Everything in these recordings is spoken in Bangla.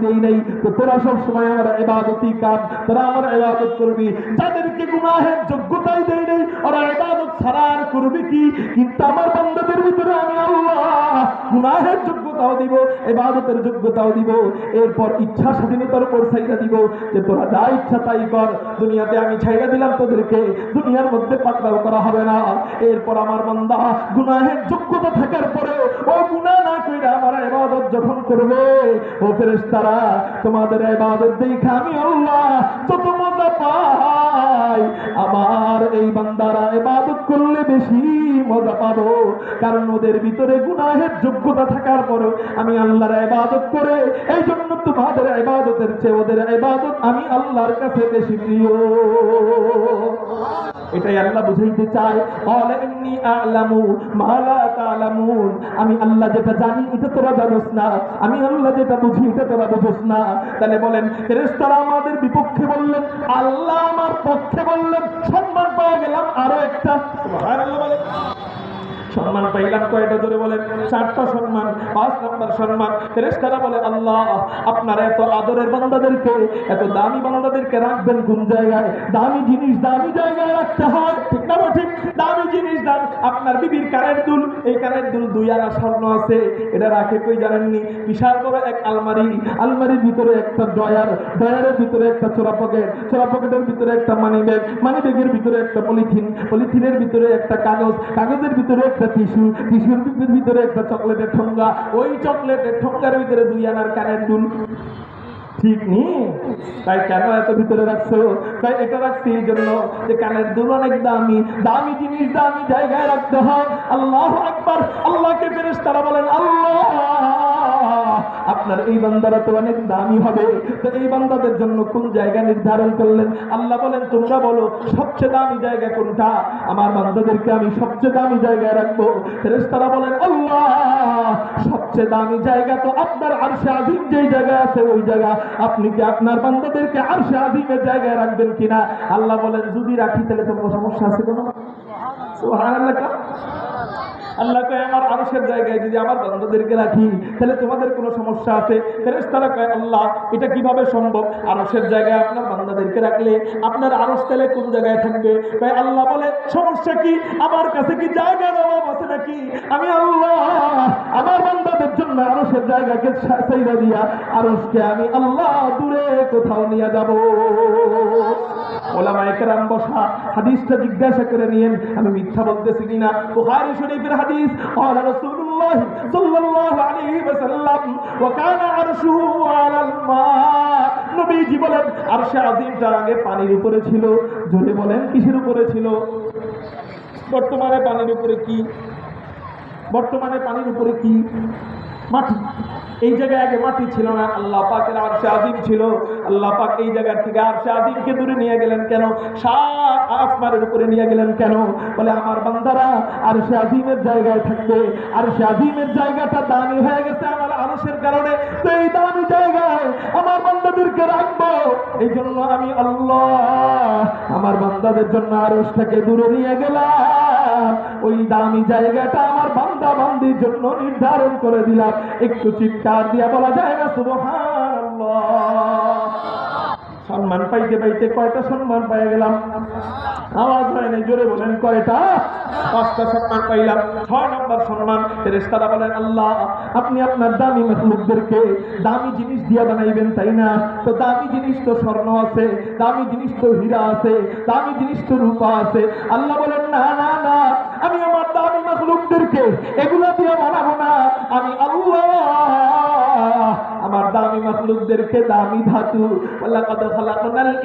দেই নাই। তো তোরা সব সময় আমার এবাদতি কাজ তোরা আমার এবাদত করবি। তাদেরকে গুনাহের যোগ্যতাই দেই নাই। ওরা এবাদত ছাড়া আর করবে কি? কিন্তু আমার বন্ধুদের ভিতরে আমি আল্লাহ গুনাহের যোগ্যতাও দিব, ইবাদতের যোগ্যতাও দিব, এরপর ইচ্ছা স্বাধীনতার উপর ছাইরা দিব যে তোরা যা ইচ্ছা তাই কর, দুনিয়াতে আমি ছাইরা দিলাম তোদেরকে, দুনিয়ার মধ্যে পাকড়াও করা হবে না। এরপর আমার বান্দা গুনাহের যোগ্যতা থাকার পরেও, ও গুনাহ না কইরা আমার ইবাদত যখন করবে, ও ফেরেশতারা, তোমাদের ইবাদত দেখে আমি আল্লাহ যত মজা পাই। আমার এই বান্দারা ইবাদত করলে বেশি মজা পাবো। কারণ ওদের ভিতরে গুনাহের যোগ্যতা থাকার পরেও আমি আল্লাহর ইবাদত করে এই জন্য তোমাদের ইবাদতের চেয়ে ওদের ইবাদত আমি আল্লাহর কাছে বেশি প্রিয়। এটাই আল্লাহ বুঝাইতে ইন্নী আ'লামু তা'লামুন। আমি আল্লাহ যেটা জানি, এটা তোরা জানোস না। আমি আল্লাহ যেটা বুঝি, এটা তোরা বুঝোস না। তাহলে বলেন, ফেরেশতারা আমাদের বিপক্ষে বললেন, আল্লাহ আমার পক্ষে বললেন, সম্মান পাওয়া গেলাম আরও একটা। সুবহানাল্লাহ বলেন। সম্মান পাইলাম কয়টা ধরে বলেন। চারটা সম্মান, পাঁচ নম্বর সম্মান। ফেরেশতারা বলে, আল্লাহ, আপনার এত আদরের বান্দাদেরকে, এত দামি বান্দাদেরকে রাখবেন কোন জায়গায়? দামি জিনিস দামি জায়গায় রাখতে হয়, ঠিক না ঠিক দামি জিনিস দাম আপনার বিবির কানের দুল, এই কানের দুল দুই আনা স্বর্ণ আছে, এটা রাখে কই জানেননি? বিশাল বড় এক আলমারি, আলমারির ভিতরে একটা ডয়ার ডয়ারের ভিতরে একটা চোরা পকেট, চোরা পকেটের ভিতরে একটা মানি ব্যাগ মানি ব্যাগের ভিতরে একটা পলিথিন, পলিথিনের ভিতরে একটা কাগজ, কাগজের ভিতরে একটা টিস্যু টিস্যুর ভিতরে একটা চকলেটের ঠোঙ্গা। ওই চকলেটের ঠোঙ্গার ভিতরে দুই আনার কানের দুল। ঠিক নি? তাই কেন এত ভিতরে রাখছো? তাই এটা রাখছি এই জন্য যে কানের দুল অনেক দামি। দামি জিনিস দামি জায়গায় রাখতে হয়। আল্লাহ একবার আল্লাহকে ফেরেস তারা বলেন, আল্লাহ! আপনার এই বান্দারা তো অনেক দামি হবে। তো এই বান্দাদের জন্য কোন জায়গা নির্ধারণ করলেন? আল্লাহ বলেন, তোমরা বলো, সবচেয়ে দামি জায়গা কোনটা? আমার বান্দাদেরকে আমি সবচেয়ে দামি জায়গায় রাখব। ফেরেশতারা বলেন, আল্লাহ, সবচেয়ে দামি জায়গা তো আপনার আরশে আজিম যেই জায়গায় আছে, ওই জায়গা। আপনি কি আপনার বান্দাদেরকে আরশে আজিমের জায়গায় রাখবেন কিনা? আল্লাহ বলেন, যদি রাখি, তাহলে তো কোনো সমস্যা আছে কোনো? আল্লাহ কয়, আমার আরশের জায়গায় যদি আমার বান্দাদেরকে রাখি, তাহলে তোমাদের কোনো সমস্যা আছে? ফেরেশতারা কয়, আল্লাহ, এটা কীভাবে সম্ভব? আরশের জায়গায় আপনার বান্দাদেরকে রাখলে আপনার আরশ তাহলে কোন জায়গায় থাকবে? কয়, আল্লাহ বলে, সমস্যা কি? আমার কাছে কি জায়গার অভাব আছে নাকি? আমি, আল্লাহ, আমার বান্দাদের জন্য আরশের জায়গাকে সাইরা দিয়া আরশকে আমি আল্লাহ দূরে কোথাও নিয়ে যাব। ওলামা একরাম বসা হাদিসটা জিজ্ঞাসা করে নিয়েন, আমি মিথ্যা বলতেছি কিনা? বুখারী শরীফের হাদিস আলা রাসূলুল্লাহ সাল্লাল্লাহু আলাইহি ওয়াসাল্লাম, ওয়া কানা আরশুহু আলাল মা নবীজি বলেন, আরশে আযীমটা আগে পানির উপরে ছিল। জোরে বলেন, কিসের উপরে ছিল? বর্তমানে পানির উপরে কি? বর্তমানে পানির উপরে কি? মাটি। এই জায়গায় আগে মাটি ছিল না, আল্লাহ পাকের আরশে আজিম ছিল। আল্লাহ পাক এই জায়গার থেকে আরশে আজিমকে দূরে নিয়ে গেলেন কেন? সাত আসমানের উপরে নিয়ে গেলেন কেন? বলে, আমার বান্দারা আরশে আজিমের জায়গায় থাকবে। আরশে আজিমের জায়গাটা দামি হয়ে গেছে আমার আরশের কারণে। তো এই দামি জায়গায় আমার বান্দাদেরকে রাখব। এই জন্য আমি আল্লাহ আমার বান্দাদের জন্য আরশটাকে দূরে নিয়ে গেলাম। ওই দামি জায়গাটা আমার বান্দা বান্দির জন্য নির্ধারণ করে দিলাম। একটু চিৎকার দিয়া বলা যায় না, সুবহানাল্লাহ। সম্মান পাইতে পাইতে কয়টা সম্মান পাই গেলাম? আওয়াজ হয় নাই, জোরে বলেন, কয়টা? পাঁচটা সম্মান পাইলাম, ছয় নম্বর সম্মান। ফেরেশতারা বলেন, আল্লাহ, আপনি আপনার দামি মাখলুকদেরকে দামি জিনিস দিয়া বানাইবেন, তাই না? তো দামি জিনিস তো স্বর্ণ আছে, দামি জিনিস তো হীরা আছে, দামি জিনিস তো রূপা আছে। আল্লাহ বলেন, না না না, আমি আমার দামি মাখলুকদেরকে এগুলো দিয়ে বানাবো না। আমি আল্লাহ আমার দামি মাখলুকদেরকে দামি ধাতু।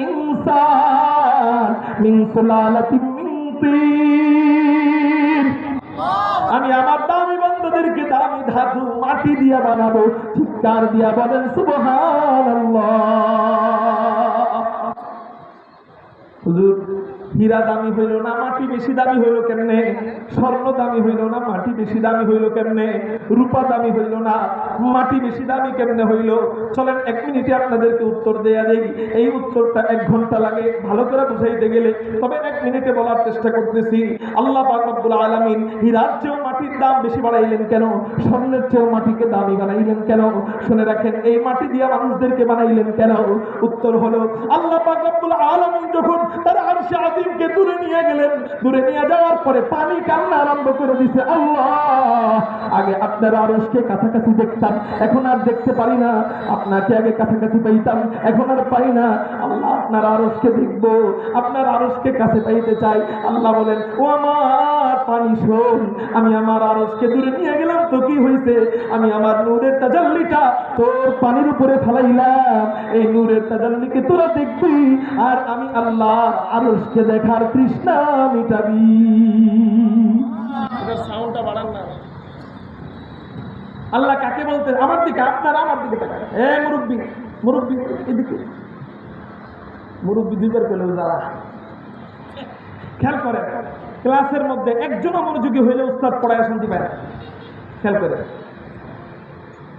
ইনসান মিন সুলালাতিন মিন তিন। আমি আমার দামি বান্দাদেরকে দামি ধাতু, মাটি দিয়ে বানাবো। চিৎকার দিয়া বলেন, সুবহানাল্লাহ। হীরা দামি হইল না, মাটি বেশি দামি হইল কেমনে? স্বর্ণ দামি হইল না, মাটি বেশি দামি হইল কেমনে? রূপা দামি হইল না, মাটি বেশি দামি কেমনে হইল? চলেন এক মিনিটে আপনাদেরকে উত্তর দেয়া দেই। এই উত্তরটা এক ঘণ্টা লাগে, ভালো করে বুঝাইতে গেলে। তবে এক মিনিটে বলার চেষ্টা করতেছি। আল্লাহ রব্বুল আলামিন হীরার চেয়েও মাটির দাম বেশি বাড়াইলেন কেন? স্বর্ণের চেয়েও মাটিকে দামি বানাইলেন কেন? শুনে রাখেন, এই মাটি দিয়ে মানুষদেরকে বানাইলেন কেন? উত্তর হলো, আল্লাহ পাক রব্বুল আলামিন যখন আরশে দূরে নিয়ে গেলেন। দূরে নিয়ে যাওয়ার পরে পানি কান্না আরম্ভ করে দিছে, আল্লাহ, আগে আরশকে কাছাকাছি দেখতাম, এখন আর দেখতে পারি না। আপনাকে আগে কাছাকাছি পাইতাম, এখন আর পাই না। আল্লাহ, আপনার আরশকে দেখব, আপনার আরশকে কাছে পাইতে চাই। আল্লাহ বলেন, ও আমার পানি শোন, আমি আমার আরশকে দূরে নিয়ে গেলাম কি হয়েছে আমি আমার নূরের তাজাল্লিটা তোর পানির উপরে ফেলাইলাম। এই নূরের তাজাল্লিকে তোরা দেখবি? আর আমি আল্লাহ দেখার তৃষ্ণা মিটাবি। সাউন্ডটা বাড়ান না। আল্লাহ কাকে বলতে আমার দিকে আপনার আমার দিকে তাকান। এ মুরব্বী মুরব্বী এদিকে। মুরব্বী দুইবার পেলেও যারা। খেয়াল করে ক্লাসের মধ্যে একজনও মনোযোগী হইলে উস্তাদ পড়ায় শান্তি পায় না। খেয়াল করে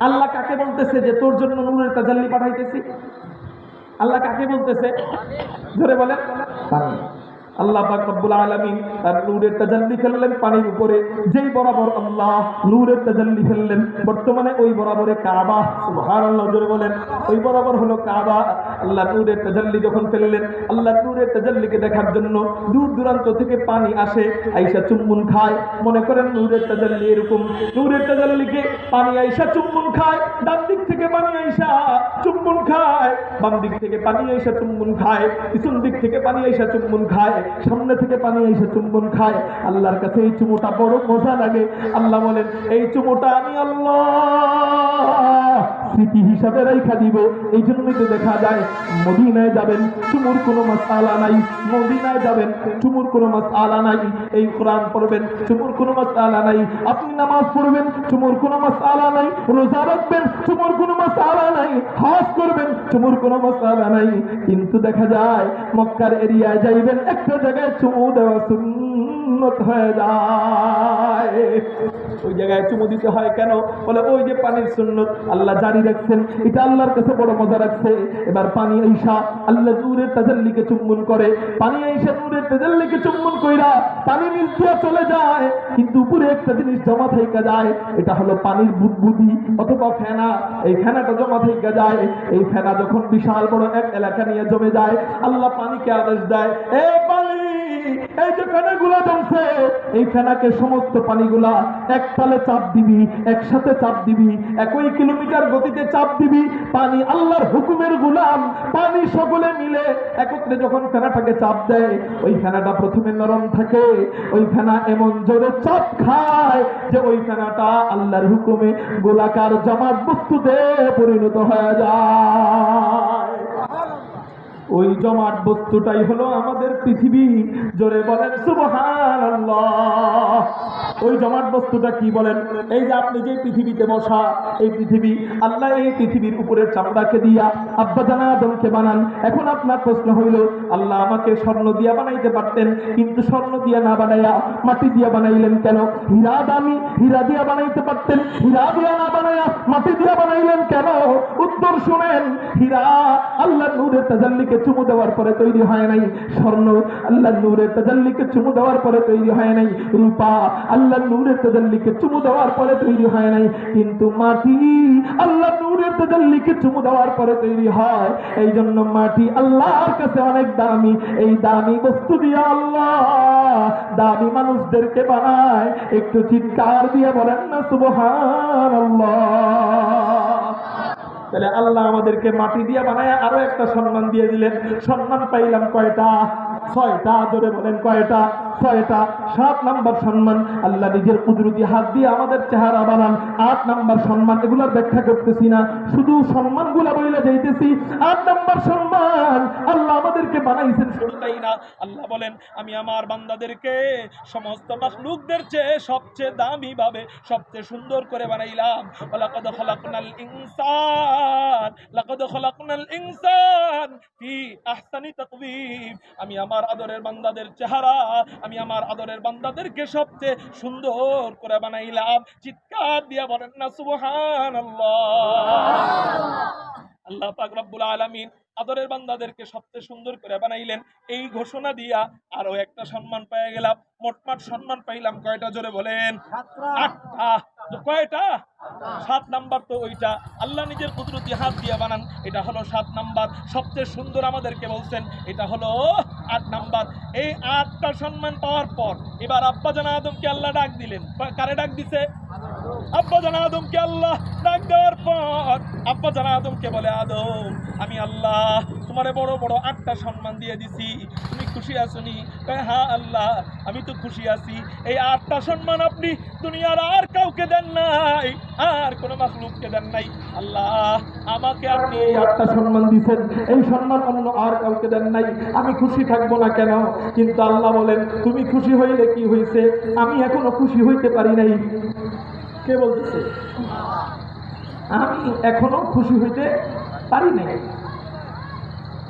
আল্লাহ কাকে বলতেছে যে তোর জন্য নুরের তাজাল্লি পাঠাইতেছি? আল্লাহ কাকে বলতেছে? ধরে বলেন। আল্লাহ পাক রব্বুল আলামিন তার নূরের তাজাল্লি ফেললেন পানির উপরে। যেই বরাবর আল্লাহ নূরের তাজাল্লি ফেললেন, বর্তমানে ওই বরাবরে কাবা, সুবহানাল্লাহ, জোরে বলেন। ওই বরাবর হলো কাবা। আল্লাহ নূরের তাজাল্লি যখন ফেললেন, আল্লাহ নূরের তাজাল্লিকে দেখার জন্য দূর দূরান্ত থেকে পানি আসে আইসা চুম্বন খায়, মনে করেন নূরের তাজাল্লি এরকম। নূরের তাজাল্লিকে পানি আইসা চুম্বুন খায়, ডান দিক থেকে পানি আইসা চুম্বুন খায়, বাম দিক থেকে পানি আইসা চুম্বুন খায়, পিছন দিক থেকে পানি আইসা চুম্বুন খায়। সামনে থেকে পানি এসে চুম্বন খায়। আল্লাহর কাছে এই চুমুটা বড় মজা লাগে। আল্লাহ বলেন, এই চুমুটা আমি আল্লাহ স্মৃতি হিসাবে রেখা দিব। এই জন্যই তো দেখা যায়, মদিনায় যাবেন, চুমুর কোনো মাসালা নাই। মদিনায় যাবেন, চুমুর কোনো মাসালা নাই। এই কোরআন পড়বেন, চুমুর কোনো মাসালা নাই। আপনি নামাজ পড়বেন, চুমুর কোনো মাসালা নাই। রোজা রাখবেন, চুমুর কোনো মাস আলা নাই। হজ করবেন, চুমুর কোনো মাসালা নাই। কিন্তু দেখা যায়, মক্কার এরিয়ায় যাইবেন, একটা জায়গায় চুমু দেওয়া সুন্নত হয়ে যায়। ওই জায়গায় চুমু দিতে হয় কেন? বলে, ওই যে পানির সুন্নত, আল্লাহ জারি রাখছেন। এটা আল্লাহর কাছে বড় মজা রাখছে। এবার পানি আইসা আল্লাহ নূরের তাজাল্লিকে চুম্বন করে। পানি আইসা নূরের তাজাল্লিকে চুম্বন কইরা পানি নিচ দিয়ে চলে যায়। কিন্তু উপরে একটা জিনিস জমা থেকে যায়, এটা হলো পানির বুদবুদি অথবা ফেনা। এই ফেনাটা জমা থেকে যায়। এই ফেনা যখন বিশাল বড় এক এলাকা নিয়ে জমে যায়, আল্লাহ পানিকে আদেশ দেয়, এ পানি ফেনাগুলা জমছে। এই ফেনাকে সমস্ত পানিগুলা এক তালে চাপ দিবি, একসাথে চাপ দিবি, একই কিলোমিটার গতিতে চাপ দিবি। পানি আল্লাহর হুকুমের গুলাম। পানি সকলে মিলে একত্রে যখন ফেনাটাকে চাপ দেয়, ওই ফেনাটা প্রথমে নরম থাকে। ওই ফেনা এমন জোরে চাপ খায় যে ওই ফেনাটা আল্লাহর হুকুমে গোলাকার জমাট বস্তুতে পরিণত হয়ে যায়। ওই জমাট বস্তুটাই হলো আমাদের পৃথিবী। জোরে বলেন, সুবহানাল্লাহ। ওই জমাট বস্তুটা কি বলেন? এই যে আপনি যে পৃথিবীতে বসা, এই পৃথিবী, আল্লাহ এই পৃথিবীর উপরের চামড়াকে দিয়া আব্বা জানা আদমকে বানান। এখন আপনার প্রশ্ন হইল, আল্লাহ আমাকে স্বর্ণ দিয়া বানাইতে পারতেন, কিন্তু স্বর্ণ দিয়া না বানাইয়া মাটি দিয়া বানাইলেন কেন? হীরা দামি, হীরা দিয়া বানাইতে পারতেন, হীরা দিয়া না বানাইয়া মাটি দিয়া বানাইলেন কেন? উত্তর শুনেন, হীরা আল্লাহ নূরের তাজাল্লিকে চুমু দেওয়ার পরে তৈরি হয় নাই স্বর্ণ। আল্লাহ নূরের তাজাল্লিকে চুমু দেওয়ার পরে তৈরি হয় নাই রূপা। আল্লাহ নূরের তাজাল্লিকে চুমু দেওয়ার পরে তৈরি হয় নাই। কিন্তু মাটি আল্লাহ নূরের তাজাল্লিকে চুমু দেওয়ার পরে তৈরি হয়। এই জন্য মাটি আল্লাহর কাছে অনেক দামি। এই দামি বস্তু দিয়ে আল্লাহ দামি মানুষদেরকে বানায়। একটু চিৎকার দিয়ে বলেন না, সুবহানাল্লাহ। তাহলে আল্লাহ আমাদেরকে মাটি দিয়ে বানায় আরও একটা সম্মান দিয়ে দিলেন। সম্মান পাইলাম কয়টা? ছয়টা, জোরে বলেন কয়টা? ছয়টা। সাত নাম্বার সম্মান, আল্লাহ নিজের কুদরতি হাত দিয়ে আমাদের চেহারা বানান। আট নাম্বার সম্মান, এগুলোর ব্যাখ্যা করতেছি না। শুধু সম্মানগুলা বইলে যাইতেছি। আট নাম্বার সম্মান, আল্লাহ আমাদেরকে বানাইছেন শুধু তাই না? আল্লাহ বলেন, আমি আমার বান্দাদেরকে সমস্ত মাখলুকদের চেয়ে সবচেয়ে দামি ভাবে, সবচেয়ে সুন্দর করে বানাইলাম। ইনসান লাকাদ খলাকনাল ইনসান ফি আহসানি তাকওয়িম। আমি আমার আদরের বান্দাদের চেহারা আমি আমার আদরের বান্দাদেরকে সবচেয়ে সুন্দর করে বানাইলাম। চিৎকার দিয়া বলেন না সুবহানাল্লাহ। আল্লাহ পাক রব্বুল আলামিন আদরের বান্দাদেরকে সবচেয়ে সুন্দর করে বানাইলেন। এই ঘোষণা দিয়া আরও একটা সম্মান পেয়ে গেলাম। মোটমাট সম্মান পাইলাম কয়টা? জোরে বলেন। আটটা। কয়টা? সাত নাম্বার তো ওইটা। আল্লাহ নিজের কুদরতি হাত দিয়ে বানান। এটা হলো সাত নাম্বার। সবচেয়ে সুন্দর আমাদেরকে বলছেন এটা হলো আট নাম্বার। এই আটটা সম্মান পাওয়ার পর এবার আব্বা জানা আদমকে আল্লাহ ডাক দিলেন। কারে ডাক দিছে? আব্বা জানা আদমকে আল্লাহ ডাক দেওয়ার পর আব্বা জানা আদমকে বলে, আদম, আমি আল্লাহ তোমারে বড় বড় আটটা সম্মান দিয়ে দিছি। তুমি খুশি হ্যাঁ আল্লাহ, আমি তো খুশি আছি। এই আটটা সম্মান আপনি দুনিয়ার আর কাউকে দেন নাই, আর কোনো মাখলুককে দেন নাই। আল্লাহ, আমাকে আপনি এই আটটা সম্মান দিচ্ছেন এই সম্মান অন্য আর কাউকে দেন নাই। আমি খুশি থাকব না কেন? কিন্তু আল্লাহ বলেন, তুমি খুশি হইলে কি হয়েছে আমি এখনও খুশি হইতে পারি নাই। কে বলতেছে? আমি এখনও খুশি হইতে পারি নাই।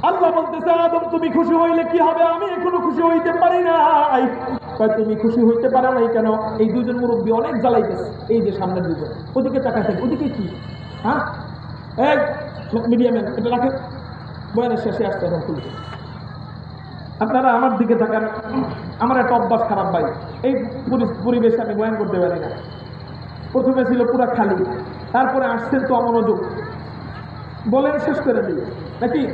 আল্লাহ বলতেছে, আদম, তুমি খুশি হইলে কি হবে? আমি এখনও খুশি হইতে পারি নাই। তুমি খুশি হইতে পারো নাই কেন? এই দুজন মুরব্বী অনেক জ্বালাইতেছে। এই যে সামনের দুজন, ওদিকে থাকে ওদিকে কি? হ্যাঁ? এক মিডিয়াম্যান এটা রাখে বয়ানের শেষে আসতে এখন খুলছে আপনারা আমার দিকে তাকান। আমার একটা অভ্যাস খারাপ ভাই। এই পরিবেশে আমি বয়ান করতে পারি না। প্রথমে ছিল পুরা খালি, তারপরে আসছেন তো অমনোযোগ। বলেন, শেষ করে দিই। নাকি?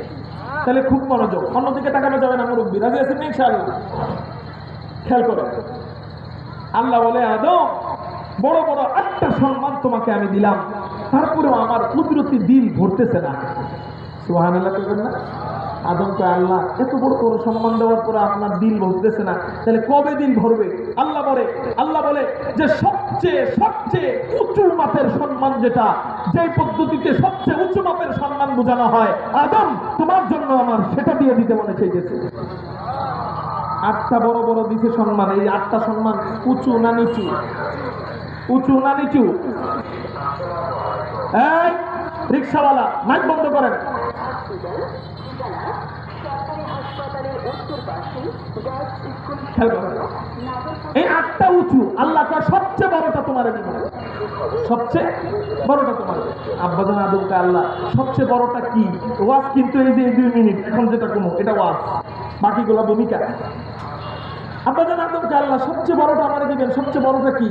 তাহলে খুব মনোযোগ। অন্যদিকে তাকানো যাবে না, মুরব্বী। রাজি আছেন ইনশাআল্লাহ? খেয়াল করে আল্লাহ বলে, আদম, বড় বড় আটটা সম্মান তোমাকে আমি দিলাম। তারপরেও আমার কুদরতি দিল ভরতেছে না। সুহান আল্লাহ না? আদমকে আল্লাহ এত বড় বড় সম্মান দেওয়ার পরে আপনার দিল ভরতেছে না। তাহলে কবে দিল ভরবে আল্লাহ বলে আল্লাহ বলে যে সবচেয়ে সবচেয়ে উঁচু মাপের সম্মান যেটা যে পদ্ধতিতে সবচেয়ে উঁচু মাপের সম্মান বোঝানো হয়, আদম তোমার জন্য আমার সেটা দিয়ে দিতে মনে চাইতেছে। আটটা বড় বড় দিছে সম্মান, এই আটটা সম্মান উঁচু না নিচু? উঁচু না নিচু? রিক্সাওয়ালা মাইক বন্ধ করেন। এই আটটা উঁচু আল্লাহ সবচেয়ে বড়টা তোমার দিব সবচেয়ে বড়টা তোমার। আব্বাজান আদমকে আল্লাহ সবচেয়ে বড়টা কি? ওয়াজ কিন্তু এই যে এই দুই মিনিট এখন যেটা কোনো এটা ওয়াজ। বাকিগুলো ভূমিকা। আব্বাজান আদমকে আল্লাহ সবচেয়ে বড়টা আমার দিবেন সবচেয়ে বড়টা কি?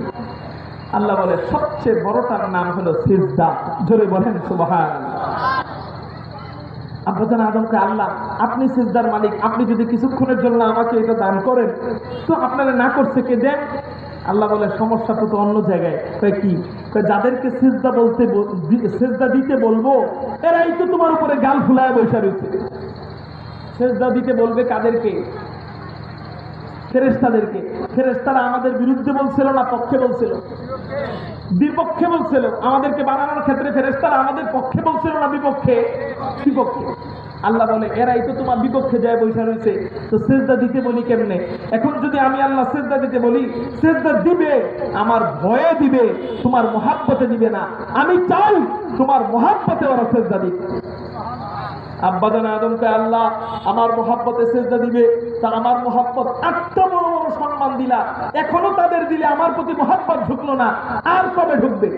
আল্লাহ বলে সবচেয়ে বড়টার নাম হলো সিজদা। জোরে বলেন সুবহান। আব্বাজান আদমকে আল্লাহ, আপনি সিজদার মালিক, আপনি যদি কিছুক্ষণের জন্য আমাকে এটা দান করেন, তো আপনারা না করছে কে দেন? আল্লাহ বলে, সমস্যা তো অন্য জায়গায়। কয় কি? যাদেরকে সিজদা বলতে সেজদা দিতে বলব, এরাই তো তোমার উপরে গাল ফুলায় বসে রয়েছে। সেজদা দিতে বলবে কাদেরকে? ফেরেস্তাদেরকে ফেরেস্তারা আমাদের বিরুদ্ধে বলছিল না পক্ষে বলছিল? বিপক্ষে বলছিল। আমাদেরকে বানানোর ক্ষেত্রে ফেরেস্তারা আমাদের পক্ষে বলছিল না বিপক্ষে? বিপক্ষে। আল্লাহ বলে, এরাই তো তোমার বিপক্ষে যায় বৈশা রয়েছে। তো সেজদা দিতে বলি কেমনে? এখন যদি আমি আল্লাহ সেজদা দিতে বলি, সেজদা দিবে, আমার ভয়ে দিবে, তোমার মহাব্বতে দিবে না। আমি চাই তোমার মহাব্বতে ওরা সেজদা দিবে আব্বাদান আদমকে আল্লাহ আমার মোহাব্বতে সেজদা দিবে তা আমার মোহাব্বত আটটা বড় বড় সম্মান দিলা। এখনও তাদের দিলে আমার প্রতি মোহাব্বত ঢুকলো না, আর কবে ঢুকবে?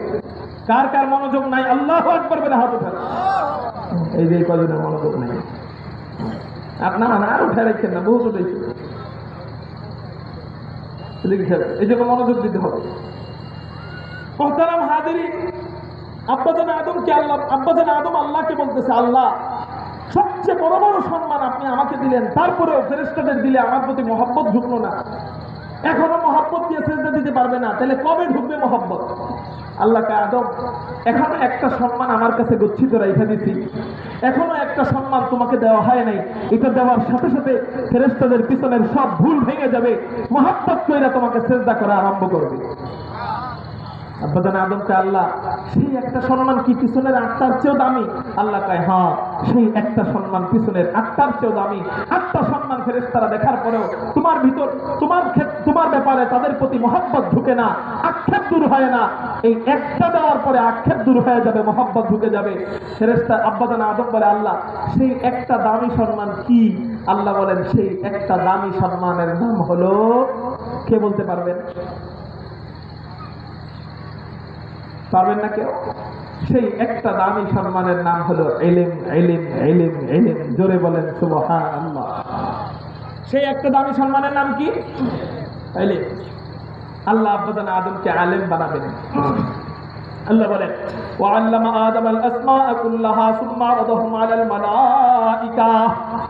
কার কার মনোযোগ নাই? আল্লাহ একবার বেলা হাত উঠান। এই যে কজনের মনোযোগ নাই? আপনার আর উঠে রাখছেন না বহু উঠেছে এই জন্য মনোযোগ দিতে হবে। মোহতারাম হাজিরি আব্বাজান আদমকে আল্লাহ আব্বাজান আদম আল্লাহকে বলতেছে, আল্লাহ সবচেয়ে বড় বড় সম্মান আপনি আমাকে দিলেন, তারপরেও ফেরেস্তাদের দিলে আমার প্রতি মহব্বত ঢুকলো না। এখনও মহব্বত দিয়ে সেজদা দিতে পারবে না, তাহলে কবে ঢুকবে মহব্বত? আল্লাহকে আদম এখনও একটা সম্মান আমার কাছে গচ্ছিত রেখে দিছি। এখনও একটা সম্মান তোমাকে দেওয়া হয় নাই, এটা দেওয়ার সাথে সাথে ফেরেস্তাদের পিছনের সব ভুল ভেঙে যাবে। মহাব্বত কইরা তোমাকে সেজদা করা আরম্ভ করবে। আব্বাজান আদমকে আল্লাহ, সেই একটা সম্মান কি পিছনের আটটার চেয়েও দামি? আল্লাহ কয় হ্যাঁ। সেই একটা সম্মান পিছনের আটটার চেয়েও দামি। আটটা সম্মান ফেরেশতারা দেখার পরেও তোমার ভিতর তোমার তোমার ব্যাপারে তাদের প্রতি মহব্বত ঢুকে না, আক্ষেপ দূর হয় না। এই একটা দেওয়ার পরে আক্ষেপ দূর হয়ে যাবে, মহব্বত ঢুকে যাবে। ফেরেশতা আব্বাজান আদম বলে, আল্লাহ, সেই একটা দামি সম্মান কি? আল্লাহ বলেন, সেই একটা দামি সম্মানের নাম হলো কে বলতে পারবেন? পারবেন না কেউ? সেই একটা দামি সম্মানের নাম হলো এলিম এলিম এলিম এলিম জোরে বলেন, সুবহানাল্লাহ। সেই একটা দামি সম্মানের নাম কি? এলিম আল্লাহ আব্বাদান আদমকে আলেম বানাবেন। আল্লাহ বলেন وعلم আদম আল كلها ثم عرضهم على আলাল মালাইকা।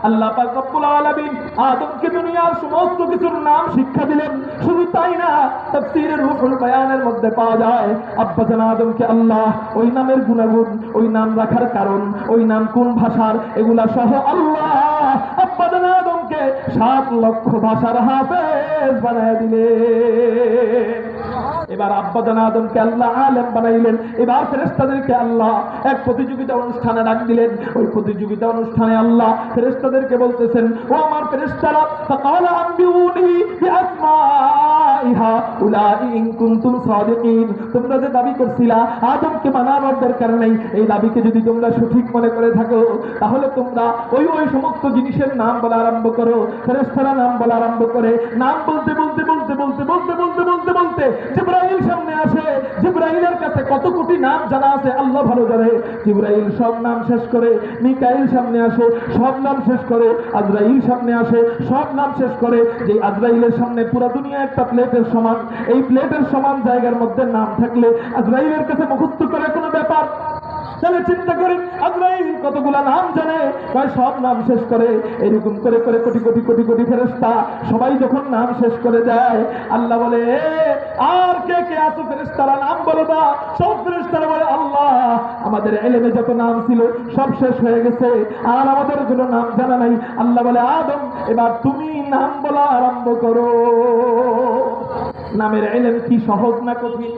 আল্লাহ পাক রব্বুল আলামিন আদমকে দুনিয়ার সমস্ত কিছুর নাম শিক্ষা দিলেন। শুধু তাই না, তাফসীরের রূহুল বায়ানের মধ্যে পাওয়া যায়, আব্বা জান আদমকে আল্লাহ ওই নামের গুণাগুণ, ওই নাম রাখার কারণ, ওই নাম কোন ভাষার, এগুলা সহ আল্লাহ আব্বা জান আদমকে সাত লক্ষ ভাষার হাফেজ বানায় দিলেন। এবার আব্বা জান আদমকে আল্লাহ আলেম বানাইলেন। এবার ফেরেস্তাদেরকে আল্লাহ এক প্রতিযোগিতা অনুষ্ঠানে ডাক দিলেন। ওই প্রতিযোগিতা অনুষ্ঠানে আল্লাহ ফেরেস্তাদেরকে বলতেছেন, ও আমার ফেরেস্তারা ফাকালা আম্বিউনি তোমরা যে দাবি করছিলা, আদমকে দরকার নেই এই দাবিকে যদি তোমরা সঠিক মনে করে থাকো, তাহলে তোমরা ওই ওই সমস্ত জিনিসের নাম বলা আরম্ভ করো নাম বলা আরম্ভ করে। নাম বলতে বলতে বলতে বলতে বলতে বলতে বলতে বলতে সামনে আসে। কাছে কত কোটি নাম জানা আছে, আল্লাহ ভালো জানে। জিব্রাইল সব নাম শেষ করে, মিকাইল সামনে আসে, সব নাম শেষ করে, আজরাইল সামনে আসে, সব নাম শেষ করে। যে আজরাইলের সামনে পুরো দুনিয়া একটা প্লেটের সমান, এই প্লেটের সমান জায়গার মধ্যে নাম থাকলে আজরাইলের কাছে মুখস্থ করে কোনো ব্যাপার? তাহলে চিন্তা করেন, আজরাইল কতগুলা নাম জানে? কয়, সব নাম শেষ করে, এরকম করে করে কোটি কোটি কোটি কোটি ফেরেস্তা সবাই যখন নাম শেষ করে দেয়, আল্লাহ বলে আর কে কে আছো ফেরেস্তারা নাম বলো না। সব ফেরেস্তারা বলে, আল্লাহ আমাদের এলেমে যত নাম ছিল, সব শেষ হয়ে গেছে। আর আমাদের কোনো নাম জানা নাই। আল্লাহ বলে, আদম, এবার তুমি নাম বলা আরম্ভ করো। নামের এলেম কি সহজ না কঠিন?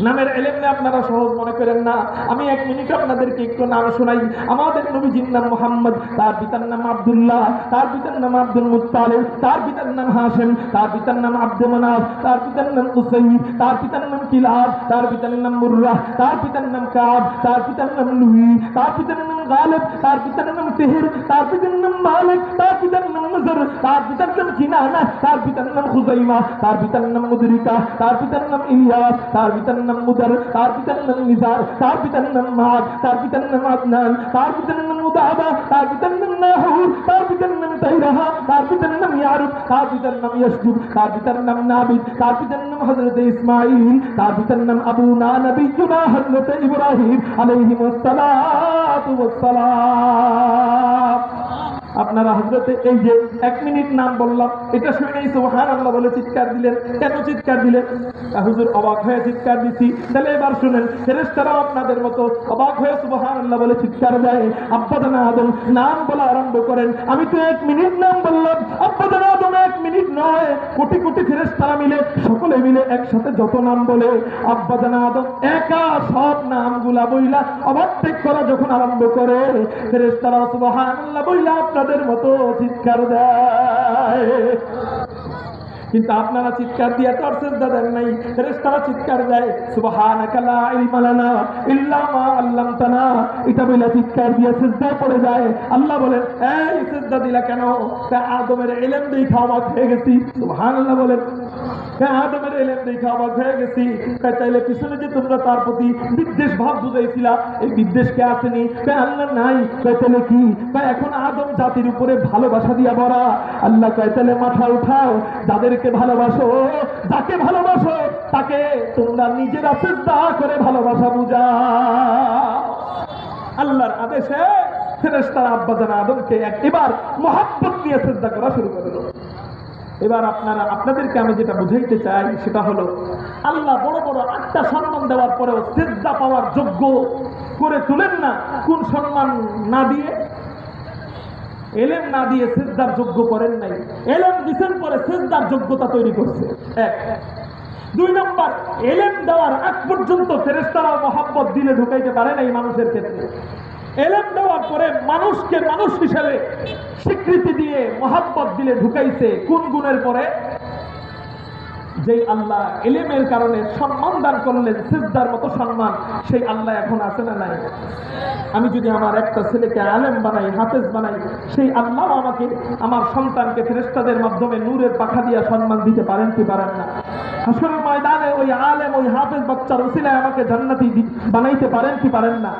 নামের এলেমনে আপনারা সহজ মনে করেন না আমি এক মিনিট আপনাদেরকে একটু নাম শোনাই আমাদের নবীজির নাম মোহাম্মদ তার পিতার নাম আব্দুল্লাহ তার পিতার নাম আব্দুল মুত্তালিব তার পিতার নাম হাসেম তার পিতার নাম আব্দুল মানাফ তার পিতার নাম উসাইদ তার পিতার নাম কিলাব তার পিতার নাম মুর্রাহ তার পিতার নাম কাব তার পিতার নাম লুই তার পিতার নাম গালিব তার পিতার নাম তেহের তার পিতার নাম মালিক তার পিতার নাম নজর তার পিতার নাম কিনানা তার পিতার নাম খুজাইমা তার পিতার নাম মুদরিকা তার পিতার নাম ইলিয়াস তার পিতার নাম মুদার তার পিতার নাম নিজার তার পিতার নাম মাদ তার পিতার নাম আদনান তার পিতার নাম মুদাবা তার পিতার নাম নাহুর তার পিতার নাম তাইরাহা তার পিতার নাম ইয়ারুব তার পিতার নাম ইয়াসজুব তার পিতার নাম নাবিদ তার পিতার নাম হযরত ইসমাঈল তার পিতার নাম আবু না নবিয়ুনা হযরত ইব্রাহিম আলাইহিস সালাতু ওয়াস সালাম আপনারা হজরতে এই যে এক মিনিট নাম বললাম, এটা শুনেই সুবহান আল্লাহ বলে চিৎকার দিলেন। কেন চিৎকার দিলেন? হুজুর অবাক হয়ে চিৎকার দিচ্ছি তাহলে এবার শুনেন ফেরেস্তারাও আপনাদের মতো অবাক হয়ে সুবহান আল্লাহ বলে চিৎকার দেয়। আব্বাদানা আদম নাম বলা আরম্ভ করেন। আমি তো এক মিনিট নাম বললাম এক মিনিট নয়, কোটি কোটি ফেরেশতারা মিলে, সকলে মিলে একসাথে যত নাম বলে, আব্বা জানা আদম, একা সব নামগুলা বইলা অবাক করা যখন আরম্ভ করে ফেরেশতারা সুবহানাল্লাহ বইলা আপনাদের মতো চিৎকার দেয়। কিন্তু আপনারা চিৎকার দিয়ে তার শ্রদ্ধা দেন নাই। ফেরেশতারা চিৎকার দেয়, সুবহানাকা লা ইলমা লানা ইল্লা মা আল্লামতানা। এটা বলে চিৎকার দিয়ে সেজদায় পড়ে যায়। আল্লাহ বলেন, এই সেজদা দিলা কেন? তা আদমের ইলম দেখা খাওয়া হয়ে গেছি। সুবহানাল্লাহ বলেন জাতির উপরে ভালোবাসা দিয়া আল্লাহ মাথা উঠাও। যাদেরকে ভালোবাসো, যাকে ভালোবাসো, তাকে তোমরা নিজেরা চেষ্টা করে ভালোবাসা বুঝা আল্লাহর আদেশে ফেরেশতারা আব্বাজান আদমকে এক এবার মহাব্বত নিয়ে শ্রদ্ধা করা শুরু করে এবার আপনারা, আপনাদেরকে আমি যেটা বুঝাইতে চাই সেটা হলো, আল্লাহ বড় বড় আটটা সম্মান দেওয়ার পরেও শ্রদ্ধা পাওয়ার যোগ্য করে তুলেন না। কোন সম্মান না দিয়ে, এলেম না দিয়ে শ্রদ্ধার যোগ্য করেন নাই। এলেম দিছেন পরে শ্রদ্ধার যোগ্যতা তৈরি করছে। এক। দুই নম্বর, এলেম দেওয়ার আগ পর্যন্ত ফেরেস্তারা মহাব্বত দিলে ঢুকাইতে পারে নাই মানুষের ক্ষেত্রে। এলেম দেওয়ার পরে মানুষকে মানুষ হিসেবে স্বীকৃতি দিয়ে মহাব্বত দিলে ঢুকাইছে কোন গুণের পরে? যে আল্লাহ এলেমের কারণে সম্মান দান করলেন, সিজদার মতো সম্মান, সেই আল্লাহ এখন আছে না নাই? আমি যদি আমার একটা ছেলেকে আলেম বানাই, হাফেজ বানাই, সেই আল্লাহ আমাকে, আমার সন্তানকে ফেরেস্তাদের মাধ্যমে নূরের পাখা দিয়া সম্মান দিতে পারেন কি পারেন না? ময়দানে ওই আলেম, ওই হাফেজ বাচ্চার উসিলায় আমাকে জান্নাতি বানাইতে পারেন কি পারেন না?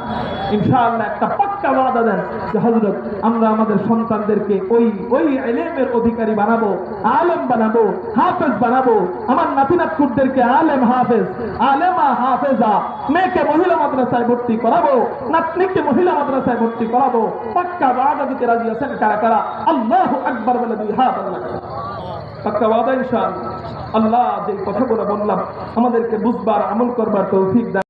ইনশাআল্লাহ একটা পাক্কা ওয়াদা দেন যে, হযরত, আমরা আমাদের সন্তানদেরকে ওই ওই ইলমের অধিকারী বানাবো, আলেম বানাবো, হাফেজ বানাবো। আমার নাতি নাতকুরদেরকে আলেম হাফেজ, আলেমা হাফেজা, মেয়েকে মহিলা মাদ্রাসায় ভর্তি করাবো, নাতনিকে মহিলা মাদ্রাসায় ভর্তি করাবো। পাক্কা ওয়াদা দিতে রাজি আছেন কারা কারা? আল্লাহু আকবার বলে দুই হাত আল্লাহ পাক্কা ওয়াদা ইনশাআল্লাহ আল্লাহ যে কথাগুলো বললাম আমাদেরকে বুঝবার আমল করবার তৌফিক দান